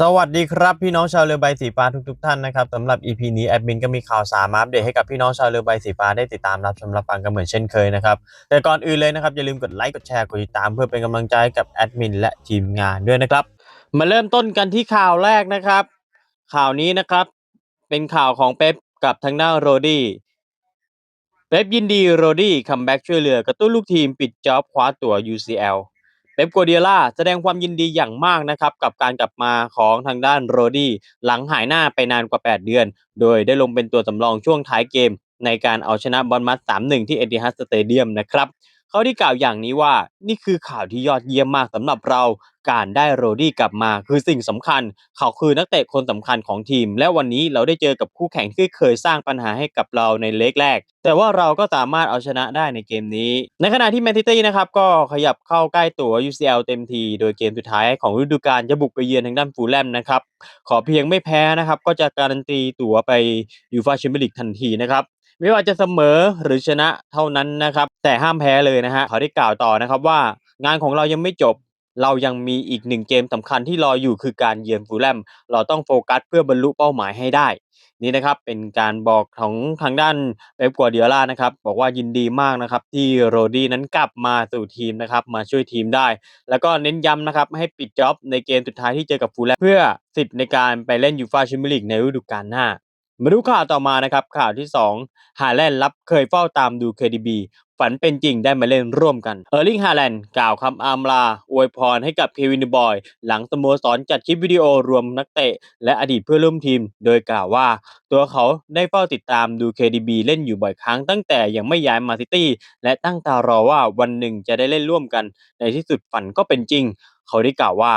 สวัสดีครับพี่น้องชาวเรือใบสีฟ้าทุกๆท่านนะครับสำหรับ EP นี้แอดมินก็มีข่าวสารมาอัปเดตให้กับพี่น้องชาวเรือใบสีฟ้าได้ติดตามรับชมรับฟังกันเหมือนเช่นเคยนะครับแต่ก่อนอื่นเลยนะครับอย่าลืมกดไลค์กดแชร์กดติดตามเพื่อเป็นกำลังใจกับแอดมินและทีมงานด้วยนะครับมาเริ่มต้นกันที่ข่าวแรกนะครับ ข่าวนี้นะครับเป็นข่าวของเป๊ปกับทางด้านโรดี้เป๊ปยินดีโรดี้คัมแบ็กช่วยเหลือกระตุ้นลูกทีมปิดจ็อบคว้าตั๋ว UCL เป๊ปกัวเดียล่าแสดงความยินดีอย่างมากนะครับกับการกลับมาของทางด้านโรดี้หลังหายหน้าไปนานกว่า 8 เดือน โดยได้ลงเป็นตัวสำรองช่วงท้ายเกมในการเอาชนะบอลมัส3-1 ที่เอติฮัดสเตเดียมนะครับ เขาได้กล่าวอย่างนี้ว่านี่คือข่าวที่ยอดเยี่ยมมากสำหรับเรา การได้โรดี้กลับมาคือสิ่งสำคัญ เขาคือนักเตะคนสำคัญของทีม และวันนี้เราได้เจอกับคู่แข่งที่เคยสร้างปัญหาให้กับเราในเล็กแรก แต่ว่าเราก็สามารถเอาชนะได้ในเกมนี้ ในขณะที่แมนซิตี้นะครับก็ขยับเข้าใกล้ตัว UCL เต็มที โดยเกมสุดท้ายของฤดูกาลจะบุกไปเยือนทางด้านฟูลแลมนะครับขอเพียงไม่แพ้นะครับก็จะการันตีตั๋วไปยูฟาแชมเปี้ยนลีกทันทีนะครับ ไม่ว่าจะเสมอหรือชนะเท่านั้นนะครับ แต่ห้ามแพ้เลยนะฮะเขาได้กล่าวต่อนะครับว่างานของเรายังไม่จบ เรายังมีอีกหนึ่งเกมสำคัญที่รออยู่คือการเยือนฟูลแลมเราต้องโฟกัสเพื่อบรรลุเป้าหมายให้ได้ นี่นะครับเป็นการบอกของทางด้านเป๊ปกัวเดียล่านะครับ บอกว่ายินดีมากนะครับ ที่โรดี้นั้นกลับมาสู่ทีมนะครับ มาช่วยทีมได้ แล้วก็เน้นย้ำนะครับให้ปิดจ็อบในเกมสุดท้ายที่เจอกับฟูลแลมเพื่อสิทธิ์ในการไปเล่นยูฟาแชมเปี้ยนลีกในฤดูกาลหน้า มาดูข่าวต่อมานะครับข่าวที่ 2 ฮาแลนด์รับเคยเฝ้าตามดู KDB ฝันเป็นจริงได้มาเล่นร่วมกัน เออร์ลิงฮาแลนด์กล่าวคำอำลา อวยพรให้กับเควินบอย หลังสโมสรจัดคลิปวิดีโอรวมนักเตะ และอดีตเพื่อนร่วมทีม โดยกล่าวว่า ตัวเขาได้เฝ้าติดตามดู KDB เล่นอยู่บ่อยครั้งตั้งแต่ยังไม่ย้ายมาซิตี้ และตั้งตารอว่าวันหนึ่งจะได้เล่นร่วมกัน ในที่สุดฝันก็เป็นจริง เขาได้กล่าวว่า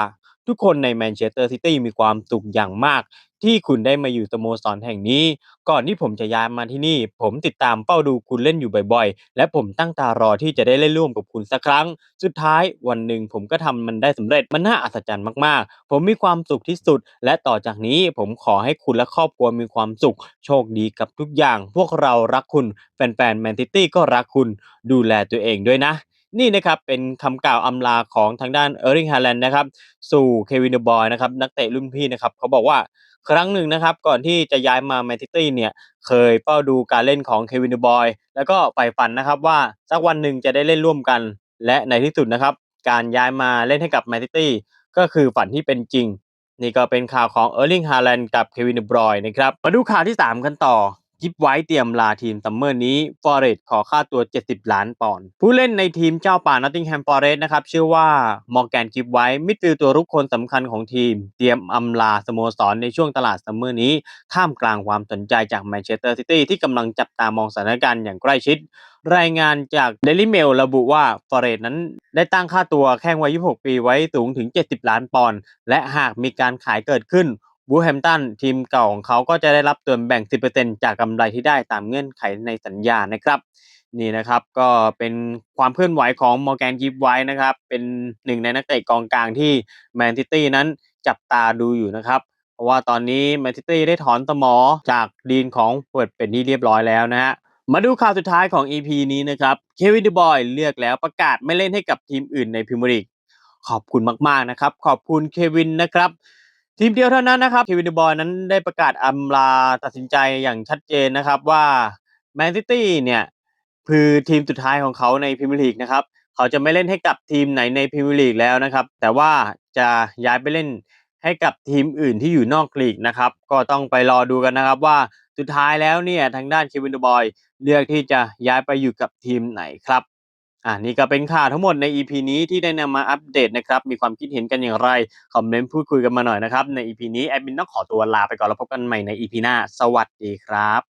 ทุกคนในแมนเชสเตอร์ซิตี้มีความสุขอย่างมาก ที่คุณได้มาอยู่สโมสรแห่งนี้ ก่อนที่ผมจะย้ายมาที่นี่ ผมติดตามเฝ้าดูคุณเล่นอยู่บ่อยๆ และผมตั้งตารอที่จะได้เล่นร่วมกับคุณสักครั้ง สุดท้ายวันหนึ่งผมก็ทำมันได้สำเร็จมันน่าอัศจรรย์มากๆ ผมมีความสุขที่สุด และต่อจากนี้ผมขอให้คุณและครอบครัวมีความสุข โชคดีกับทุกอย่าง พวกเรารักคุณแฟนๆแมนซิตี้ก็รักคุณ ดูแลตัวเองด้วยนะ นี่นะครับเป็นคำกล่าวอำลาของทางด้านเออร์ลิงฮาแลนด์นะครับสู่เควินเดบอยนะครับนักเตะรุ่นพี่นะครับเขาบอกว่า ครั้งหนึ่งนะครับ ก่อนที่จะย้ายมาแมนซิตี้เนี่ยเคยเฝ้าดูการเล่นของเควินดูบอยแล้วก็ใฝ่ฝันนะครับว่าสักวันหนึ่งจะได้เล่นร่วมกัน และในที่สุดนะครับ การย้ายมาเล่นให้กับแมนซิตี้ก็คือฝันที่เป็นจริง นี่ก็เป็นข่าวของเออร์ลิงฮาแลนด์กับเควินดูบอยนะครับมาดูข่าวที่ 3 กันต่อ กิฟไว้เตรียมลาทีมซัมเมอร์นี้ฟอร์เรสต์ขอค่าตัว 70 ล้านปอนด์ผู้เล่นในทีมเจ้าป่านอตติงแฮมฟอร์เรสต์นะครับชื่อว่ามอร์แกนกิฟไว้มิดฟิลด์ตัวรุกคนสำคัญของทีม เตรียมอำลาสโมสรในช่วงตลาดซัมเมอร์นี้ ท่ามกลางความสนใจจากแมนเชสเตอร์ซิตี้ที่กำลังจับตามองสถานการณ์อย่างใกล้ชิด รายงานจากเดลิเมลระบุว่าฟอร์เรสต์นั้นได้ตั้งค่าตัวแข้งวัย 26 ปีไว้สูงถึง 70 ล้านปอนด์และหากมีการขายเกิดขึ้น บูแฮมตันทีมเก่าของเขาก็จะได้รับส่วนแบ่ง 10%จากกำไรที่ได้ตามเงื่อนไขในสัญญานะครับนี่นะครับก็เป็นความเคลื่อนไหวของมอร์แกนกิฟไว้นะครับ เป็นหนึ่งในนักเตะกองกลางที่แมนซิตี้นั้นจับตาดูอยู่นะครับ เพราะว่าตอนนี้แมนซิตี้ได้ถอนสมอจากดีนของเปิดเป็นที่เรียบร้อยแล้วนะฮะมาดูข่าวสุดท้ายของ EP นี้นะครับเควินเดบอยเลือกแล้วประกาศไม่เล่นให้กับทีมอื่นในพรีเมียร์ลีกขอบคุณมากๆนะครับ ขอบคุณเควินนะครับ ทีมเดียวเท่านั้นนะครับเควินเดบอยนั้นได้ประกาศอำลาตัดสินใจอย่างชัดเจนนะครับว่าแมนซิตี้เนี่ยคือทีมสุดท้ายของเขาในพรีเมียร์ลีกนะครับเขาจะไม่เล่นให้กับทีมไหนในพรีเมียร์ลีกแล้วนะครับ แต่ว่าจะย้ายไปเล่นให้กับทีมอื่นที่อยู่นอกลีกนะครับ ก็ต้องไปรอดูกันนะครับว่าสุดท้ายแล้วเนี่ยทางด้านเควินเดบอยเลือกที่จะย้ายไปอยู่กับทีมไหนครับ อ่านี่ก็เป็นข่าวทั้งหมดใน EP นี้ที่ได้นำมาอัปเดตนะครับ มีความคิดเห็นกันอย่างไร คอมเมนต์พูดคุยกันมาหน่อยนะครับ ใน EP นี้แอดมินต้องขอตัวลาไปก่อนแล้วพบกันใหม่ใน EP หน้า สวัสดีครับ